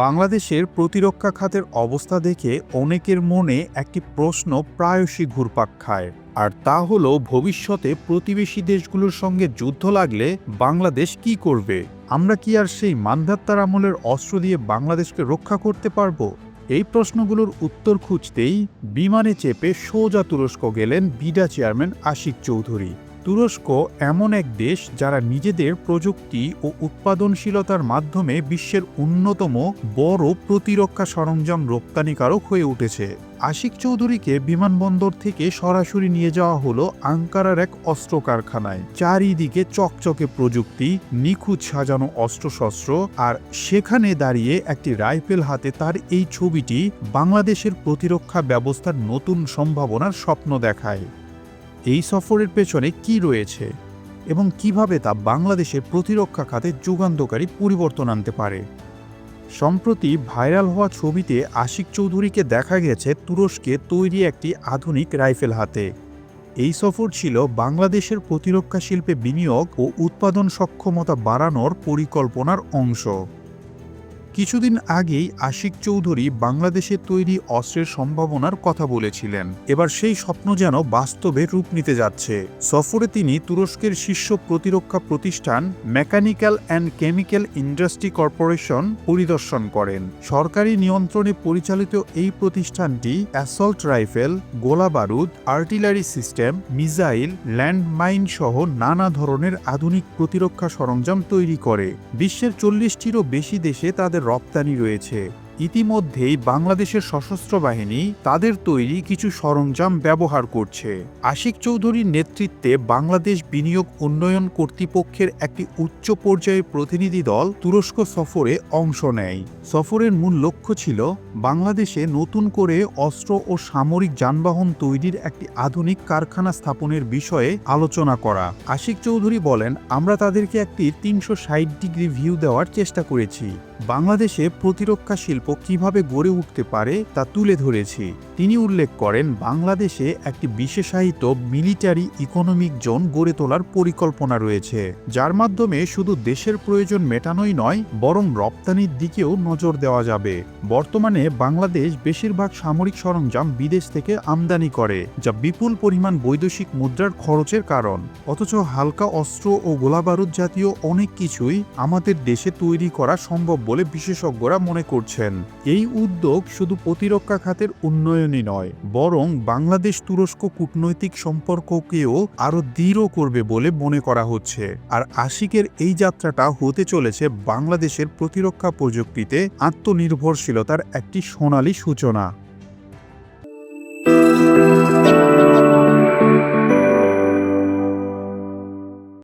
বাংলাদেশের প্রতিরক্ষা খাতের অবস্থা দেখে অনেকের মনে একটি প্রশ্ন প্রায়শই ঘুরপাক খায়। আর তা হল, ভবিষ্যতে প্রতিবেশী দেশগুলোর সঙ্গে যুদ্ধ লাগলে বাংলাদেশ কি করবে? আমরা কি আর সেই মান্ধাত্তার আমলের অস্ত্র দিয়ে বাংলাদেশকে রক্ষা করতে পারব? এই প্রশ্নগুলোর উত্তর খুঁজতেই বিমানে চেপে সোজা তুরস্ক গেলেন বিডা চেয়ারম্যান আশিক চৌধুরী। তুরস্ক এমন এক দেশ যারা নিজেদের প্রযুক্তি ও উৎপাদনশীলতার মাধ্যমে বিশ্বের অন্যতম বড় প্রতিরক্ষা সরঞ্জাম রপ্তানিকারক হয়ে উঠেছে। আশিক চৌধুরীকে বিমানবন্দর থেকে সরাসরি নিয়ে যাওয়া হলো আঙ্কারার এক অস্ত্র কারখানায়। চারিদিকে চকচকে প্রযুক্তি, নিখুঁত সাজানো অস্ত্রশস্ত্র আর সেখানে দাঁড়িয়ে একটি রাইফেল হাতে তার এই ছবিটি বাংলাদেশের প্রতিরক্ষা ব্যবস্থার নতুন সম্ভাবনার স্বপ্ন দেখায়। এই সফরের পেছনে কি রয়েছে এবং কীভাবে তা বাংলাদেশের প্রতিরক্ষা খাতে যুগান্তকারী পরিবর্তন আনতে পারে? সম্প্রতি ভাইরাল হওয়া ছবিতে আশিক চৌধুরীকে দেখা গেছে তুরস্কে তৈরি একটি আধুনিক রাইফেল হাতে। এই সফর ছিল বাংলাদেশের প্রতিরক্ষা শিল্পে বিনিয়োগ ও উৎপাদন সক্ষমতা বাড়ানোর পরিকল্পনার অংশ। কিছুদিন আগেই আশিক চৌধুরী বাংলাদেশে তৈরি অস্ত্রের সম্ভাবনার কথা বলেছিলেন। এবার সেই স্বপ্ন যেন বাস্তবে রূপ নিতে যাচ্ছে। সফরে তিনি তুরস্কের শীর্ষ প্রতিরক্ষা প্রতিষ্ঠান mechanical and chemical industry corporation পরিদর্শন করেন। সরকারি নিয়ন্ত্রণে পরিচালিত এই প্রতিষ্ঠানটি অ্যাসল্ট রাইফেল গোলা বারুদ আর্টিলারি সিস্টেম, মিসাইল, ল্যান্ডমাইন সহ নানা ধরনের আধুনিক প্রতিরক্ষা সরঞ্জাম তৈরি করে। বিশ্বের চল্লিশটিরও বেশি দেশে তাদের রপ্তানি রয়েছে। ইতিমধ্যেই বাংলাদেশের সশস্ত্র বাহিনী তাদের তৈরি কিছু সরঞ্জাম ব্যবহার করছে। আশিক চৌধুরীর নেতৃত্বে বাংলাদেশ বিনিয়োগ উন্নয়ন কর্তৃপক্ষের একটি উচ্চ পর্যায়ের প্রতিনিধি দল তুরস্ক সফরে অংশ নেয়। সফরের মূল লক্ষ্য ছিল বাংলাদেশে নতুন করে অস্ত্র ও সামরিক যানবাহন তৈরির একটি আধুনিক কারখানা স্থাপনের বিষয়ে আলোচনা করা। আশিক চৌধুরী বলেন, আমরা তাদেরকে একটি তিনশো ষাট ডিগ্রি ভিউ দেওয়ার চেষ্টা করেছি। বাংলাদেশে প্রতিরক্ষা শিল্প কীভাবে গড়ে উঠতে পারে তা তুলে ধরেছি। তিনি উল্লেখ করেন, বাংলাদেশে একটি বিশেষায়িত মিলিটারি ইকোনমিক জোন গড়ে তোলার পরিকল্পনা রয়েছে, যার মাধ্যমে শুধু দেশের প্রয়োজন মেটানোই নয়, বরং রপ্তানির দিকেও নজর দেওয়া যাবে। বর্তমানে বাংলাদেশ বেশিরভাগ সামরিক সরঞ্জাম বিদেশ থেকে আমদানি করে, যা বিপুল পরিমাণ বৈদেশিক মুদ্রার খরচের কারণ। অথচ হালকা অস্ত্র ও গোলাবারুদ জাতীয় অনেক কিছুই আমাদের দেশে তৈরি করা সম্ভব বলে বিশেষজ্ঞরা মনে করছেন। এই উদ্যোগ শুধু প্রতিরক্ষা খাতের উন্নয়নই নয়, বরং বাংলাদেশ তুরস্ক কূটনৈতিক সম্পর্ককেও আরও দৃঢ় করবে বলে মনে করা হচ্ছে। আর আশিকের এই যাত্রাটা হতে চলেছে বাংলাদেশের প্রতিরক্ষা প্রযুক্তিতে আত্মনির্ভরশীলতার একটি সোনালী সূচনা।